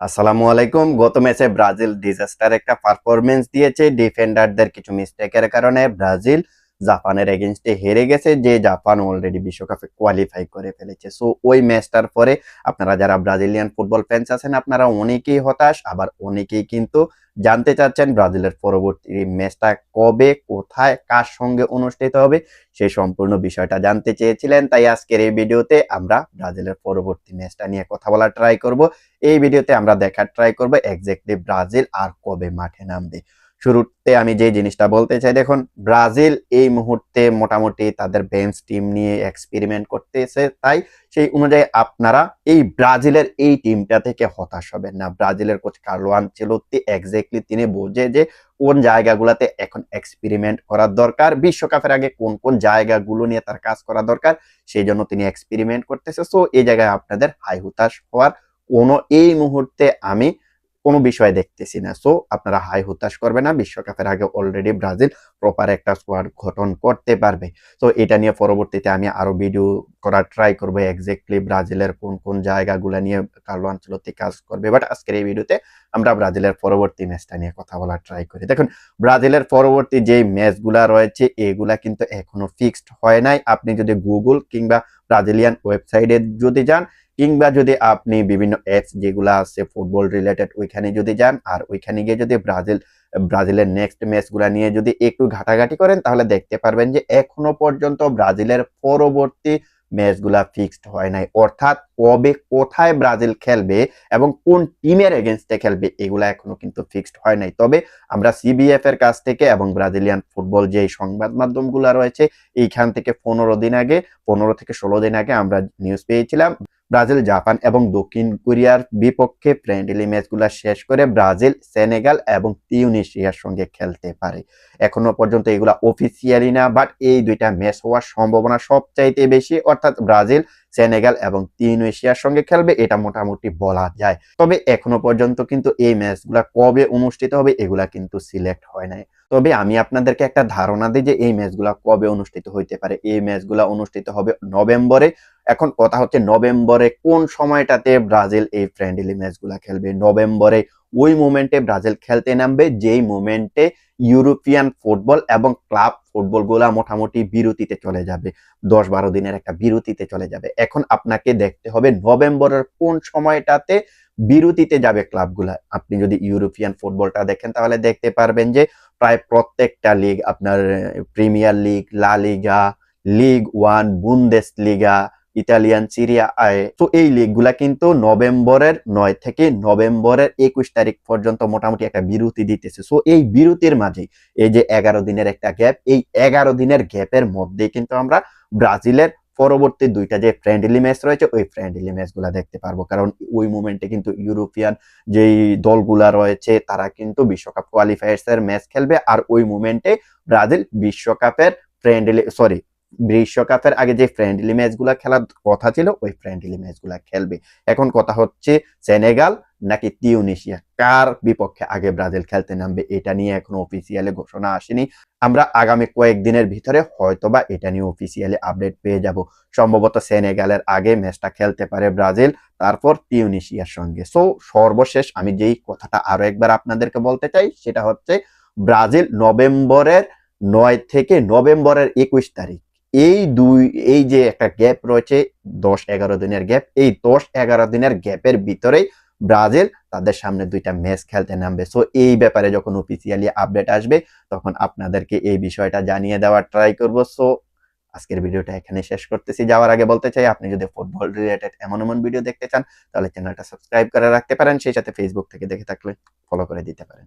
আসসালামু আলাইকুম। গত ম্যাচে ব্রাজিল ডিজাস্টার একটা পারফরমেন্স দিয়েছে। ডিফেন্ডারদের কিছু মিস্টেকের কারণে ব্রাজিল জাপানের এগেনস্টে হেরে গেছে, যে জাপান অলরেডি বিশ্বকাপে কোয়ালিফাই করে ফেলেছে। সো ওই ম্যাচটার পরে আপনারা যারা ব্রাজিলিয়ান ফুটবল ফ্যান্স আছেন, আপনারা অনেকেই হতাশ, আবার অনেকেই কিন্তু জানতে চাচ্ছেন ব্রাজিলের পরবর্তী ম্যাচটা কবে, কোথায়, কার সঙ্গে অনুষ্ঠিত হবে সেই সম্পূর্ণ বিষয়টা জানতে চেয়েছিলেন। তাই আজকের এই ভিডিওতে আমরা ব্রাজিলের পরবর্তী ম্যাচটা নিয়ে কথা বলা ট্রাই করব। এই ভিডিওতে আমরা দেখার ট্রাই করব এক্স্যাক্টলি ব্রাজিল আর কবে মাঠে নামবে। শুরুতে আমি যে জিনিসটা বলতে চাই, দেখুন, ব্রাজিল এই মুহূর্তে মোটামুটি তাদের বেঞ্চ টিম নিয়ে এক্সপেরিমেন্ট করতেছে। তাই সেই অনুযায়ী আপনারা এই ব্রাজিলের এই টিমটা থেকে হতাশ হবেন না। ব্রাজিলের কোচ কার্লো আনচেলত্তি এক্স্যাক্টলি তিনি বোঝে যে কোন জায়গাগুলোতে এখন এক্সপেরিমেন্ট করার দরকার, বিশ্বকাপের আগে কোন কোন জায়গাগুলো নিয়ে তার কাজ করা দরকার, সেই জন্য তিনি এক্সপেরিমেন্ট করতেছে। সো এই জায়গায় আপনাদের হাই হতাশ হওয়ার কোনো, এই মুহূর্তে আমি কোনো বিষয় দেখতেছি না। সো আপনারা হাই হতাশ করবে না, বিশ্বকাপের আগে অলরেডি ব্রাজিল প্রপার একটা স্কোয়াড গঠন করতে পারবে। তো এটা নিয়ে পরবর্তীতে আমি আরও ভিডিও করার ট্রাই করব এক্স্যাক্টলি ব্রাজিলের কোন কোন জায়গাগুলো নিয়ে কার্লো আঞ্চলতি কাজ করবে। বাট আজকের এই ভিডিওতে আমরা ব্রাজিলের পরবর্তী ম্যাচটা নিয়ে কথা বলার ট্রাই করি। দেখুন, ব্রাজিলের পরবর্তী যে ম্যাচগুলা রয়েছে, এগুলা কিন্তু এখনও ফিক্সড হয় নাই। আপনি যদি গুগল কিংবা ব্রাজিলিয়ান ওয়েবসাইটে যদি যান, কিংবা যদি আপনি বিভিন্ন অ্যাপস যেগুলো আছে ফুটবল রিলেটেড ওইখানে যদি যান, আর ওইখানে গিয়ে যদি ব্রাজিল, ব্রাজিলের নেক্সট ম্যাচগুলো নিয়ে যদি একটু ঘাটাঘাটি করেন, তাহলে দেখতে পারবেন যে এখনও পর্যন্ত ব্রাজিলের পরবর্তী ম্যাচগুলা ফিক্সড হয় নাই। অর্থাৎ কবে কোথায় ব্রাজিল খেলবে এবং কোন টিমের এগেনস্টে খেলবে, এগুলা এখনও কিন্তু ফিক্সড হয় নাই। তবে আমরা সিবিএফ এর কাছ থেকে এবং ব্রাজিলিয়ান ফুটবল যে সংবাদ মাধ্যমগুলো রয়েছে, এইখান থেকে পনেরো দিন আগে, পনেরো থেকে ষোলো দিন আগে আমরা নিউজ পেয়েছিলাম। ব্রাজিল, জাপান এবং দক্ষিণ কোরিয়ার বিপক্ষে ফ্রেন্ডলি ম্যাচগুলো শেষ করে ব্রাজিল, সেনেগাল এবং তিউনিশিয়ার সঙ্গে খেলতে পারে। এখনও পর্যন্ত এগুলা অফিসিয়ালি না বাট এই দুইটা ম্যাচ হওয়ার সম্ভাবনা সবচাইতে বেশি, অর্থাৎ ব্রাজিল, সেনেগাল এবং তিউনিশিয়ার সঙ্গে খেলবে এটা মোটামুটি বলা যায়। তবে এখনও পর্যন্ত কিন্তু এই ম্যাচগুলো কবে অনুষ্ঠিত হবে এগুলা কিন্তু সিলেক্ট হয় নাই। তবে আমি আপনাদেরকে একটা ধারণা দিই যে এই ম্যাচগুলো কবে অনুষ্ঠিত হইতে পারে। এই ম্যাচগুলো অনুষ্ঠিত হবে নভেম্বরে এখন কথা হচ্ছে নভেম্বরে কোন সময়টাতে ব্রাজিল এই ফ্রেন্ডলি ম্যাচগুলা খেলবে? নভেম্বরে ওই মোমেন্টে ব্রাজিল খেলতে নামবে, যেই মোমেন্টে ইউরোপিয়ান ফুটবল এবং ক্লাব ফুটবলগুলা মোটামুটি বিরতিতে চলে যাবে। দশ বারো দিনের একটা বিরতিতে চলে যাবে। এখন আপনাকে দেখতে হবে নভেম্বরের কোন সময়টাতে বিরতিতে যাবে ক্লাবগুলা আপনি যদি ইউরোপিয়ান ফুটবলটা দেখেন, তাহলে দেখতে পারবেন যে প্রায় প্রত্যেকটা লিগ আপনার Premier League La Liga League One Bundesliga Italian, Serie A তো এই লিগগুলা কিন্তু নভেম্বরের নয় থেকে নভেম্বরের একুশ তারিখ পর্যন্ত মোটামুটি একটা বিরতি দিতেছে। সো এই বিরতির মাঝে এই যে এগারো দিনের একটা গ্যাপ এই এগারো দিনের গ্যাপের মধ্যে কিন্তু আমরা ব্রাজিলের পরবর্তী দুইটা যে ফ্রেন্ডলি ম্যাচ রয়েছে, ওই ফ্রেন্ডলি ম্যাচগুলা দেখতে পারব। কারণ ওই মুমেন্টে কিন্তু ইউরোপিয়ান যেই দলগুলা রয়েছে, তারা কিন্তু বিশ্বকাপ কোয়ালিফায়ার্স এর ম্যাচ খেলবে। আর ওই মুমেন্টে ব্রাজিল বিশ্বকাপের ফ্রেন্ডলি সরি বিশ্বকাপের আগে যে ফ্রেন্ডলি ম্যাচগুলা খেলার কথা ছিল, ওই ফ্রেন্ডলি ম্যাচগুলা খেলবে। এখন কথা হচ্ছে সেনেগাল নাকি তিউনিশিয়া কার বিপক্ষে আগে ব্রাজিল খেলতে নামবে, এটা নিয়ে এখনও অফিসিয়ালি ঘোষণা আসেনি। আমরা আগামী কয়েকদিনের ভিতরে হয়তোবা এটা নিয়ে অফিসিয়ালি আপডেট পেয়ে যাব। সম্ভবত সেনেগালের আগে ম্যাচটা খেলতে পারে ব্রাজিল, তারপর তিউনিশিয়ার সঙ্গে। সো সর্বশেষ আমি যেই কথাটা আরও একবার আপনাদেরকে বলতে চাই, সেটা হচ্ছে ব্রাজিল নভেম্বরের নয় থেকে নভেম্বরের একুশ তারিখ। এই দুই, এই যে একটা গ্যাপ রয়েছে, দশ এগারো দিনের গ্যাপ এই দশ এগারো দিনের গ্যাপের ভিতরেই ব্রাজিল তাদের সামনে দুইটা ম্যাচ খেলতে নামবে। সো এই ব্যাপারে যখন অফিসিয়ালি আপডেট আসবে, তখন আপনাদেরকে এই বিষয়টা জানিয়ে দেওয়ার ট্রাই করব। সো আজকের ভিডিওটা এখানে শেষ করতেছি। যাওয়ার আগে বলতে চাই, আপনি যদি ফুটবল রিলেটেড এমন এমন ভিডিও দেখতে চান, তাহলে চ্যানেলটা সাবস্ক্রাইব করে রাখতে পারেন। সেই সাথে ফেসবুক থেকে দেখে থাকলে ফলো করে দিতে পারেন।